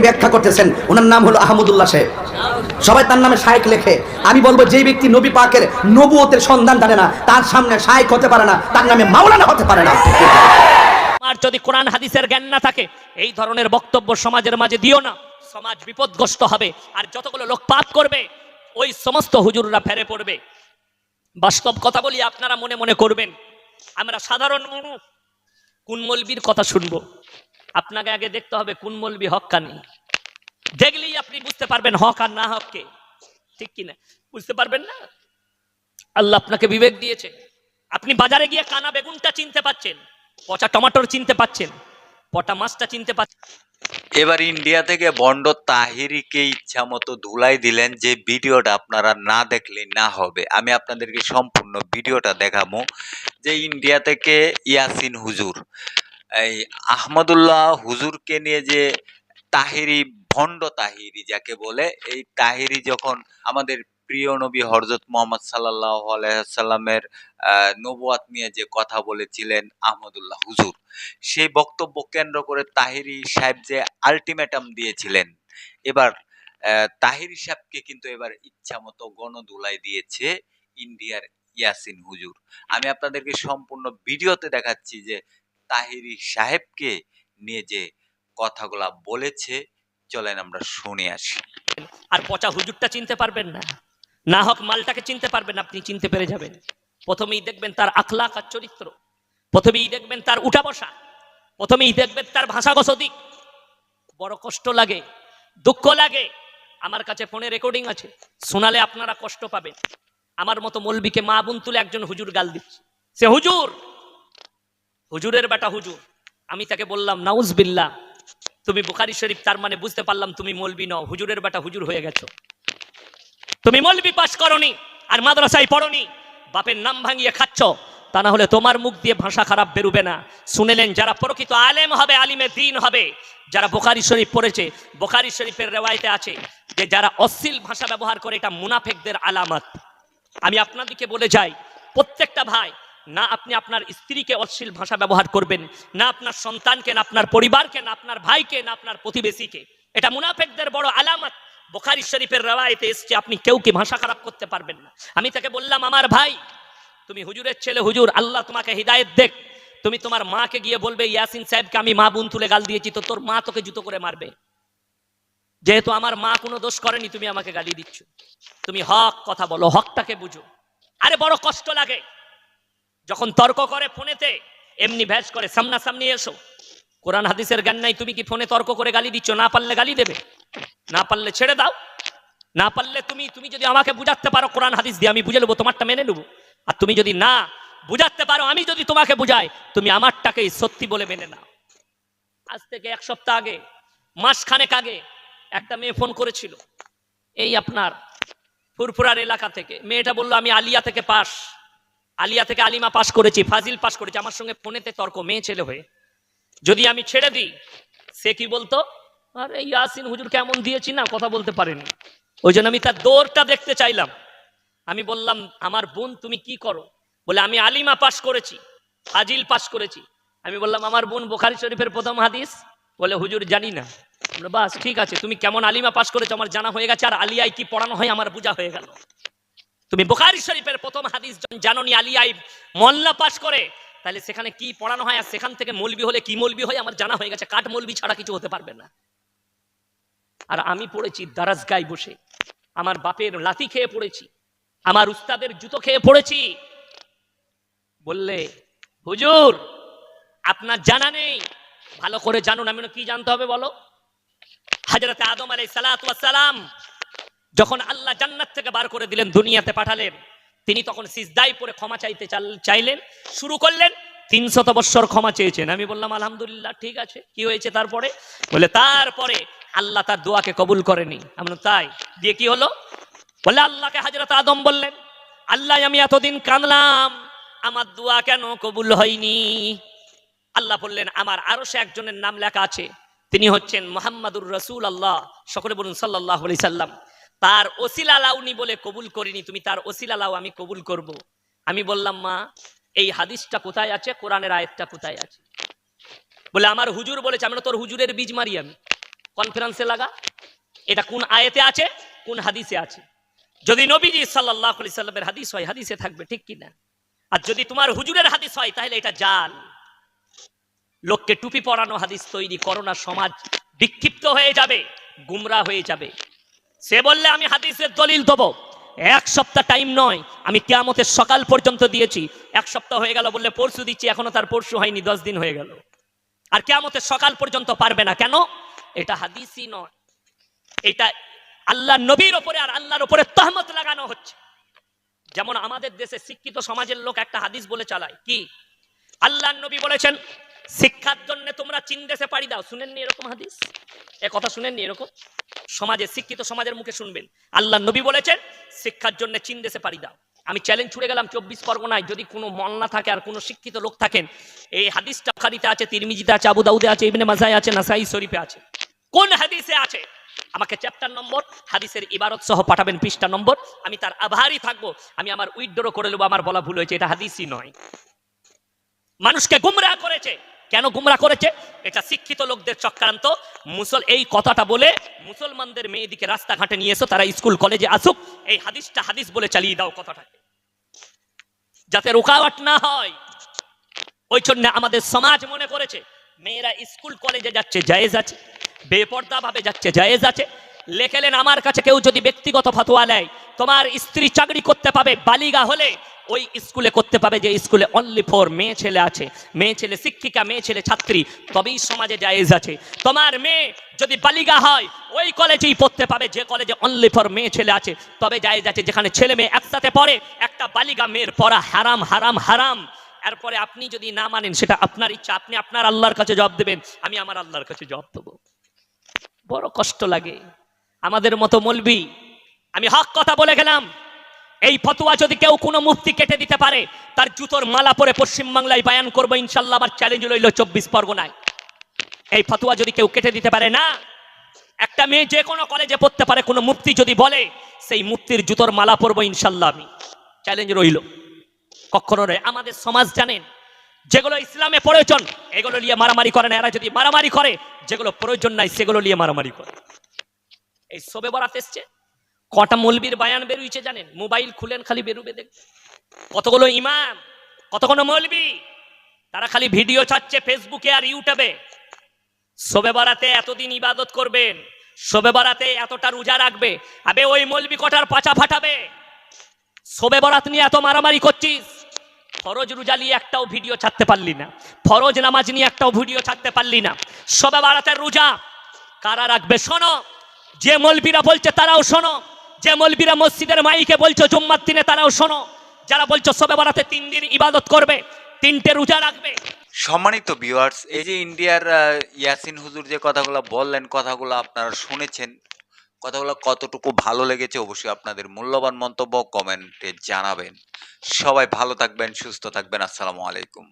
ব্যাখ্যা করতেছেন, ওনার নাম হলো আহমদুল্লাহ সাহেব সবাই তার নামে শায়েক লেখে। আমি বলব, যে ব্যক্তি নবী পাকের নবুয়তের সন্ধান জানে না, তার সামনে শায়েক হতে পারে না, তার নামে মাওলানা হতে পারে না। আর যদি কোরআন হাদিসের জ্ঞান না থাকে, এই ধরনের বক্তব্য সমাজের মাঝে দিও না। সমাজ বিপদগ্রস্ত হবে, আর যতগুলো লোক পাপ করবে, ওই সমস্ত হুজুররা ফেরে পড়বে। বাস্তব কথা বলি, আপনারা মনে মনে করবেন, আমরা সাধারণ মানুষ, কোন মলবির কথা শুনব? আপনাকে আগে দেখতে হবে কোন মলবি হক্কানি দেখলেই আপনি বুঝতে পারবেন হক আর না হককে। ঠিক কিনা? বুঝতে পারবেন না? আল্লাহ আপনাকে বিবেক দিয়েছে। আপনি বাজারে গিয়ে কানা বেগুনটা চিনতে পাচ্ছেন, পচা টমাটোর চিনতে পাচ্ছেন, পটা মাছটা চিনতে পাচ্ছেন। এবার ইন্ডিয়া থেকে বন্ড তাহিরিকে ইচ্ছা মতো ধুলাই দিলেন যে ভিডিওটা আপনারা না দেখলে না হবে। আমি আপনাদেরকে সম্পূর্ণ ভিডিওটা দেখাবো। যে ইন্ডিয়া থেকে ইয়াসিন হুজুর এই আহমদুল্লাহ হুজুরকে নিয়ে যে তাহিরি, ভণ্ড তাহিরি যাকে বলে, এই তাহিরি যখন আমাদের প্রিয় নবী হরজত মোহাম্মদ সাল্লাহ আলাইসাল্লামের নবুয়াত নিয়ে যে কথা বলেছিলেন আহমদুল্লাহ হুজুর, সেই বক্তব্য কেন্দ্র করে তাহিরি সাহেব যে আলটিমেটাম দিয়েছিলেন, এবার তাহিরি সাহেবকে কিন্তু এবার ইচ্ছা মতো গণধুলাই দিয়েছে ইন্ডিয়ার ইয়াসিন হুজুর। আমি আপনাদেরকে সম্পূর্ণ ভিডিওতে দেখাচ্ছি যে তাহিরি সাহেবকে নিয়ে যে কথাগুলা বলেছে, চলেন আমরা শুনে আসি। আর পচা হুজুরটা চিনতে পারবেন না। না হক মালটাকে চিনতে পারবেন, আপনি চিনতে পেরে যাবেন। প্রথমেই দেখবেন তার আখলাক আর চরিত্র। প্রথমেই দেখবেন তার উঠা বসা। প্রথমেই দেখবেন তার ভাষাগত দিক। বড় কষ্ট লাগে, দুঃখ লাগে। আমার কাছে ফোনে রেকর্ডিং আছে। শোনালে আপনারা কষ্ট পাবেন। আমার মতো মলবিকে মা বোন তুলে একজন হুজুর গাল দিচ্ছে। সে হুজুর হুজুরের বেটা হুজুর। আমি তাকে বললাম নাউজ বিল্লাহ তুমি বুখারি শরীফ, তার মানে বুঝতে পারলাম তুমি মলবি নও। হুজুরের বেটা হুজুর হয়ে গেছো। তুমি মলবি পাশ করনি আর মাদ্রাসায় পড়নি। বাপের নাম ভাঙিয়ে খাচ্ছ। তা না হলে তোমার মুখ দিয়ে ভাষা খারাপ বেরুবে না। শুনেলেন যারা প্রকৃত আলেম হবে, আলিমে দিন হবে, যারা বোখারি শরীফ পড়েছে, বোখারি শরীফের রেওয়ায়তে আছে যে যারা অশ্লীল ভাষা ব্যবহার করে, এটা মুনাফেকদের আলামত। আমি আপনাদেরকে বলে যাই, প্রত্যেকটা ভাই না আপনি আপনার স্ত্রীকে অশ্লীল ভাষা ব্যবহার করবেন, না আপনার সন্তানকে, না আপনার পরিবারকে, না আপনার ভাইকে, না আপনার প্রতিবেশীকে। এটা মুনাফেকদের বড় আলামত। বোখারি শরীফের রেওয়ায়তে এসছে, আপনি কেউ কি ভাষা খারাপ করতে পারবেন না। আমি তাকে বললাম, আমার ভাই, তুমি হুজুরের ছেলে, হুজুর, আল্লাহ তোমাকে হৃদায়ত দেখ। তুমি তোমার মাকে গিয়ে বলবে, ইয়াসিন সাহেবকে আমি মা বোন তুলে গাল দিয়েছি, তো তোর মা তোকে জুতো করে মারবে। যেহেতু আমার মা কোনো দোষ করেনি, তুমি আমাকে গালি দিচ্ছ। তুমি হক কথা বলো, হকটাকে বুঝো। আরে বড় কষ্ট লাগে। যখন তর্ক করে ফোনেতে, এমনি ভ্যাস করে, সামনাসামনি এসো। কোরআন হাদিসের জ্ঞান নাই, তুমি কি ফোনে তর্ক করে গালি দিচ্ছ? না পারলে গালি দেবে। না পারলে ছেড়ে দাও। না পারলে তুমি তুমি যদি আমাকে বুঝাতে পারো কোরআন হাদিস দিয়ে, আমি বুঝে নেব, তোমারটা মেনে নেব। আর তুমি যদি না বুঝাতে পারো, আমি যদি তোমাকে বুঝাই, তুমি আমারটাকেই সত্যি বলে মেনে নাও। আজ থেকে এক সপ্তাহ আগে মাস খানেক আগে, একটা মেয়ে ফোন করেছিল। এই আপনার ফুরফুরার এলাকা থেকে। মেয়েটা বলল, আমি আলিয়া থেকে পাস আলিয়া থেকে আলিমা পাশ করেছি, ফাজিল পাশ করেছি, আমার সঙ্গে ফোনেতে তর্ক, মেয়ে ছেলে হয়ে। যদি আমি ছেড়ে দিই, সে কি বলতো? আরে ইয়াসিন, হুজুর কেমন দিয়েছি না, কথা বলতে পারেনি। ওই জন্য আমি তার দৌড়টা দেখতে চাইলাম। আমি বললাম, আমার বোন, তুমি কি করো? বলে, আমি আলিমা পাশ করেছি, ফাজিল পাশ করেছি। আমি বললাম, আমার বোন বোখারি শরীফের প্রথম হাদিস? বলে, হুজুর, জানি না। বাস, ঠিক আছে, তুমি কেমন আলিমা পাশ করেছ? আমার জানা হয়ে গেছে, আর আলিয়ায় কি পড়ানো হয়, আমার বোঝা হয়ে গেল। তুমি বোখারি শরীফের প্রথম হাদিস জাননি আলিয়ায় মল্লা পাস করে, তাহলে সেখানে কি পড়ানো হয় আর সেখান থেকে মলবি হলে কি মলবি হয় আমার জানা হয়ে গেছে, কাঠ মলবি ছাড়া কিছু হতে পারবে না। আর আমি পড়েছি দারাজ গায়ে বসে, আমার বাপের লাথি খেয়ে পড়েছি, আমার উস্তাদের জুতো খেয়ে পড়েছি। বললে, হুজুর, আপনার জানা নেই, ভালো করে জানুন, আমি কি জানতে হবে বলো? হাজরত আদম আলাই সালাম যখন আল্লাহ জান্নাত থেকে বার করে দিলেন দুনিয়াতে পাঠালেন, তিনি তখন সিজদাই পরে ক্ষমা চাইতে চাইলেন, শুরু করলেন, তিনশত বৎসর ক্ষমা চেয়েছেন। আমি বললাম, আলহামদুলিল্লাহ, ঠিক আছে, কি হয়েছে তারপরে? বলে, তারপরে আল্লাহ তার দোয়াকে কবুল করেনি। আমি তাই? দিয়ে কি হলো? বলে, আল্লাহকে হাজরত আদম বললেন, আল্লাহ, আমি এতদিন কাঁদলাম, আমার দোয়া কেন কবুল হয়নি? আল্লাহ বললেন, আমার আরও সে একজনের নাম লেখা আছে, তিনি হচ্ছেন মোহাম্মদুর রসুল আল্লাহ সকলে বলুন সাল্লাহ সাল্লাম। তার ওসিলা লাউনি বলে কবুল করিনি, তুমি তার ওসিলা লাও আমি কবুল করব। আমি বললাম, মা, এই হাদিসটা কোথায় আছে? কোরআনের আয়াতটা কোথায় আছে? বলে, আমার হুজুর বলেছে আমি তোর হুজুরের বীজ মারি আমি। কনফারেন্সে লাগা। এটা কোন আয়াতে আছে? কোন হাদিসে আছে? যদি নবীজি সাল্লাহ সাল্লামের হাদিস হয়, হাদিসে থাকবে, ঠিক কিনা? আর যদি তোমার হুজুরের হাদিস হয়, তাহলে এটা জাল। লোককে টুপি পরানো হাদিস তৈরি, করোনা সমাজ বিক্ষিপ্ত হয়ে যাবে, গুমরা হয়ে যাবে। সে বললে, আমি হাদিসের দলিল দেবো। এক সপ্তাহ টাইম নয়, আমি কেয়ামতের সকাল পর্যন্ত দিয়েছি। এক সপ্তাহ হয়ে গেল বললে, পরশু দিচ্ছি, এখনও তার পরশু হয়নি, দশ দিন হয়ে গেল। আর কেয়ামতের সকাল পর্যন্ত পারবে না। কেন? এটা হাদিসই নয়। এটা আল্লাহ নবীর ওপরে আর আল্লাহর ওপরে তহমত লাগানো হচ্ছে। যেমন আমাদের দেশে শিক্ষিত সমাজের লোক একটা হাদিস বলে চালায়। কি? আল্লাহ নবী বলেছেন, শিক্ষার জন্য তোমরা চীন দেশে পাড়ি দাও। শুনেননি এরকম হাদিস? এ কথা শুনেননি এরকম? সমাজে, শিক্ষিত সমাজের মুখে শুনবেন। আল্লাহ নবী বলেছেন, শিক্ষার জন্য চীন দেশে পাড়ি দাও। আমি চ্যালেঞ্জ ছুড়ে গেলাম চব্বিশ পরগনায়, যদি কোনো না থাকে আর কোনো শিক্ষিত লোক থাকেন, এই হাদিসটা খারিতে আছে, তিরমিজিতে আছে আবু দাউদে আছে, ইবনে মাজায় আছে, নাসাই শরীফে আছে। কোন হাদিসে আছে? আমাকে চ্যাপ্টার নম্বর, হাদিসের ইবারত সহ পাঠাবেন পৃষ্ঠা নম্বর। আমি তার আভারই থাকব। আমি আমার উইথড্র করে নেব, আমার বলা ভুল হয়েছে, এটা হাদিসই নয়। মানুষকে গুমরা করেছে। কেন গুমরা করেছে? এটা শিক্ষিত লোকদের চক্রান্ত। মুসল এই কথাটা বলে মুসলমানদের মেয়েদিকে রাস্তাঘাটে নিয়ে এসো, তারা স্কুল, কলেজে আসুক। এই হাদিসটা হাদিস বলে চালিয়ে দাও কথাটাকে যাতে রোকাওয়াট না হয়। ওই জন্য আমাদের সমাজ মনে করেছে, মেয়েরা স্কুল, কলেজে যাচ্ছে, জায়েজ আছে। বেপর্দা ভাবে যাচ্ছে, জায়েজ আছে। লেখেলেন, আমার কাছে কেউ যদি ব্যক্তিগত ফতোয়া নেয়, তোমার স্ত্রী চাকরি করতে পাবে বালিগা হলে ওই স্কুলে করতে পাবে যে স্কুলে অনলি ফর মেয়ে ছেলে আছে। মেয়ে ছেলে শিক্ষিকা, মেয়ে ছেলে ছাত্রী, তবেই সমাজে জায়েজ আছে। তোমার মেয়ে যদি বালিগা হয়, ওই কলেজেই পড়তে পাবে, যে কলেজে অনলি ফর মেয়ে ছেলে আছে, তবে জায়েজ আছে যেখানে ছেলে মেয়ে একসাথে পড়ে, একটা বালিগা মেয়ের পড়া হারাম হারাম হারাম। এরপরে আপনি যদি না মানেন, সেটা আপনার ইচ্ছা, আপনি আপনার আল্লাহর কাছে জবাব দেবেন, আমি আমার আল্লাহর কাছে জবাব দেবো। বড় কষ্ট লাগে। আমাদের মতো মলবি। আমি হক কথা বলে গেলাম। এই ফতোয়া যদি কেউ কোনো মুফতি কেটে দিতে পারে, তার জুতোর মালা পরে পশ্চিমবাংলায় বায়ান করব, ইনশাল্লাহ আমার চ্যালেঞ্জ রইল চব্বিশ পরগনায়। এই ফতোয়া যদি কেউ কেটে দিতে পারে না, একটা মেয়ে যে কোনো কলেজে পড়তে পারে, কোনো মুফতি যদি বলে, সেই মুফতির জুতোর মালা পরবো, ইনশাল্লাহ আমি। চ্যালেঞ্জ রইল। কখনো নয় আমাদের সমাজ জানেন, যেগুলো ইসলামে প্রয়োজন, এগুলো নিয়ে মারামারি করে না। এরা যদি মারামারি করে, যেগুলো প্রয়োজন নাই, সেগুলো নিয়ে মারামারি করে। এই সবে বরাত এসছে। কটা মলবির বায়ান বেরুইছে জানেন? মোবাইল খুলেন, খালি বেরুবে দেখ। কতগুলো ইমাম, কতগুলো মলবি, তারা খালি ভিডিও ছাড়ছে ফেসবুকে আর ইউটিউবে। সবে বরাতে এতদিন ইবাদত করবেন সবে বরাতে এতটা রোজা রাখবে। আবে ওই মলবি কটার পাচা ফাটাবে? সবে বরাত নিয়ে এত মারামারি করছিস? ফরজ রোজা নিয়ে একটাও ভিডিও ছাড়তে পারলি না। ফরজ নামাজ নিয়ে একটাও ভিডিও ছাড়তে পারলি না। সবে বারাতের রোজা কারা রাখবে? শোনো যে মলবিরা বলছে তারাও শোনো। যে মলবিরা মসজিদের মাইকে বলছো জুম্মার দিনে তারাও শোনো। যারা বলছো সবে বারাতে তিন দিন ইবাদত করবে, তিনটে রোজা রাখবে। সম্মানিত ভিউয়ার্স এই যে ইন্ডিয়ার ইয়াসিন হুজুর যে কথাগুলো বললেন, কথাগুলো আপনারা শুনেছেন, কথাগুলো কতটুকু ভালো লেগেছে অবশ্যই আপনাদের মূল্যবান মন্তব্য কমেন্টে জানাবেন। সবাই ভালো থাকবেন, সুস্থ থাকবেন, আসসালামু আলাইকুম।